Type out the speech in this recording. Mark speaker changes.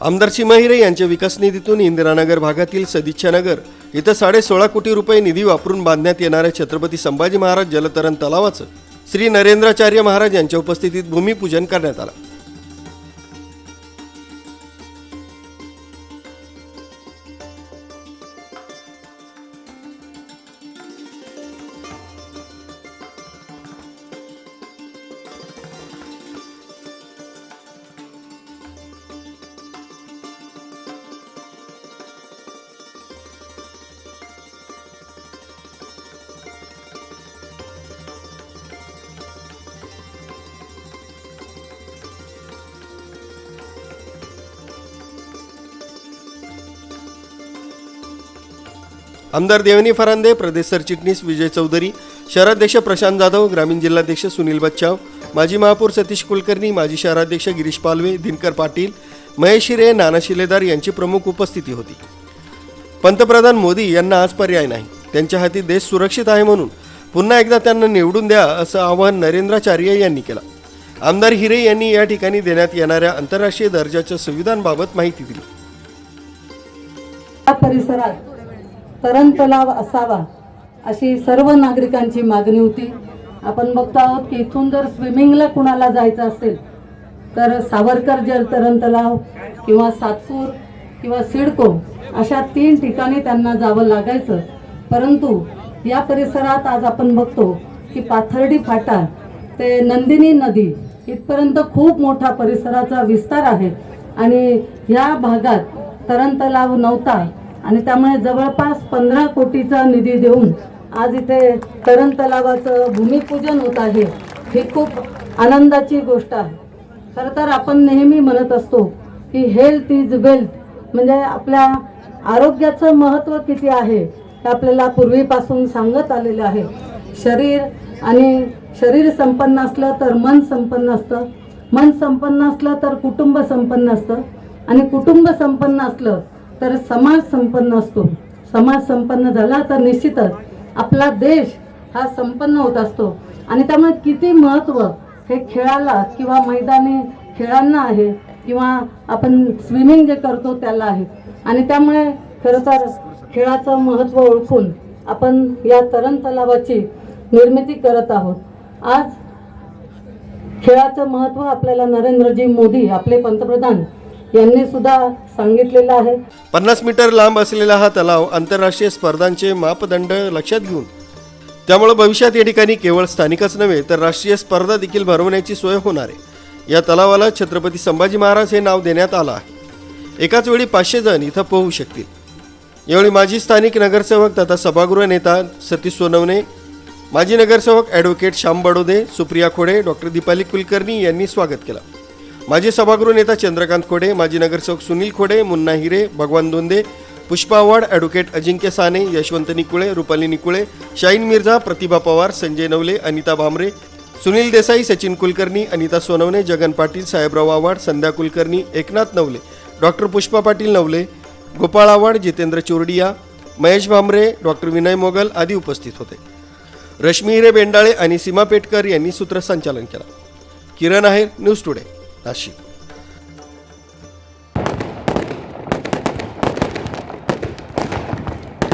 Speaker 1: आमदार चिमाहिरे यांच्या विकास निधीतून इंदिरानगर भागातील सदिच्छानगर इथं साडे सोळा कोटी रुपये निधी वापरून बांधण्यात येणाऱ्या छत्रपती संभाजी महाराज जलतरण तलावाचं श्री नरेंद्राचार्य महाराज यांच्या उपस्थितीत भूमिपूजन करण्यात आलं. आमदार देवनी फरांदे प्रदेश सरचिटणीस विजय चौधरी शहराध्यक्ष प्रशांत जाधव ग्रामीण जिल्हाध्यक्ष सुनील बच्चाव माजी महापौर सतीश कुलकर्णी माजी शहराध्यक्ष गिरीश पालवे दिनकर पाटील महेश हिरे नाना शिलेदार यांची प्रमुख उपस्थिती होती. पंतप्रधान मोदी यांना आज पर्याय नाही. त्यांच्या हाती देश सुरक्षित आहे म्हणून पुन्हा एकदा त्यांना निवडून द्या असं आवाहन नरेंद्राचार्य यांनी केलं. आमदार हिरे यांनी या ठिकाणी देण्यात येणाऱ्या आंतरराष्ट्रीय दर्जाच्या सुविधांबाबत माहिती दिली.
Speaker 2: परिसरात तरण तलाव असावा अशी सर्व नागरिकांची मागणी होती. आपण बघतो आहोत की इथून जर स्विमिंगला कुणाला जायचं असेल तर सावरकर जल तरण तलाव किंवा सातपूर किंवा सिडको अशा तीन ठिकाणी त्यांना जावं लागायचं. परंतु या परिसरात आज आपण बघतो की पाथर्डी फाटा ते नंदिनी नदी इथपर्यंत खूप मोठा परिसराचा विस्तार आहे आणि या भागात तरण तलाव नव्हता. आणि त्यामुळे जवळपास पंधरा कोटीचा निधी देऊन आज इथे तरण तलावाचं भूमिपूजन होत आहे ही खूप आनंदाची गोष्ट आहे. खरं तर आपण नेहमी म्हणत असतो की हेल्थ इज वेल्थ म्हणजे आपल्या आरोग्याचं महत्त्व किती आहे हे आपल्याला पूर्वीपासून सांगत आलेलं आहे. शरीर आणि शरीर संपन्न असलं तर मन संपन्न असतं मन संपन्न असलं तर कुटुंब संपन्न असतं. आणि कुटुंब संपन्न असलं तर समाज संपन्न असतो. समाज संपन्न झाला तर निश्चितच आपला देश हा संपन्न होत असतो. आणि त्यामुळे किती महत्त्व हे खेळाला किंवा मैदानी खेळांना आहे किंवा आपण स्विमिंग जे करतो त्याला आहे. आणि त्यामुळे खरं तर खेळाचं महत्त्व ओळखून आपण या तरण तलावाची निर्मिती करत आहोत. आज खेळाचं महत्त्व आपल्याला नरेंद्रजी मोदी आपले पंतप्रधान यांनी सुद्धा सांगितलेलं आहे.
Speaker 1: पन्नास मीटर लांब असलेला हा तलाव आंतरराष्ट्रीय स्पर्धांचे मापदंड लक्षात घेऊन त्यामुळे भविष्यात या ठिकाणी केवळ स्थानिकच नव्हे तर राष्ट्रीय स्पर्धा देखील भरवण्याची सोय होणार आहे. या तलावाला छत्रपती संभाजी महाराज हे नाव देण्यात आलं आहे. एकाच वेळी पाचशे जण इथं पोहू शकतील. यावेळी माजी स्थानिक नगरसेवक तथा सभागृह नेता सतीश सोनवणे माजी नगरसेवक ॲडव्होकेट श्याम बडोदे सुप्रिया खोडे डॉक्टर दीपाली कुलकर्णी यांनी स्वागत केलं. माजी सभागृह नेता चंद्रकांत खोडे माजी नगरसेवक Sunil Khode Munna Hire Bhagwan Donde Pushpa Avhad advocate Ajinkya Sane Yashwant Nikule Rupali Nikule Shaheen Mirza Pratibha Pawar Sanjay Navale Anita Bhamre Sunil Desai Sachin Kulkarni Anita Sonawane Jagan Patil Sahebrao Avhad Sandhya Kulkarni Eknath Navale doctor Pushpa Patil Navale Gopal Avhad Jitendra Chordia Mahesh Bhamre doctor Vinay Mogal आदी उपस्थित होते. रश्मी हिरे बेंडाळे आणि सीमा पेटकर यांनी सूत्रसंचालन केलं. Kiran Aher news today. Tá da Chico.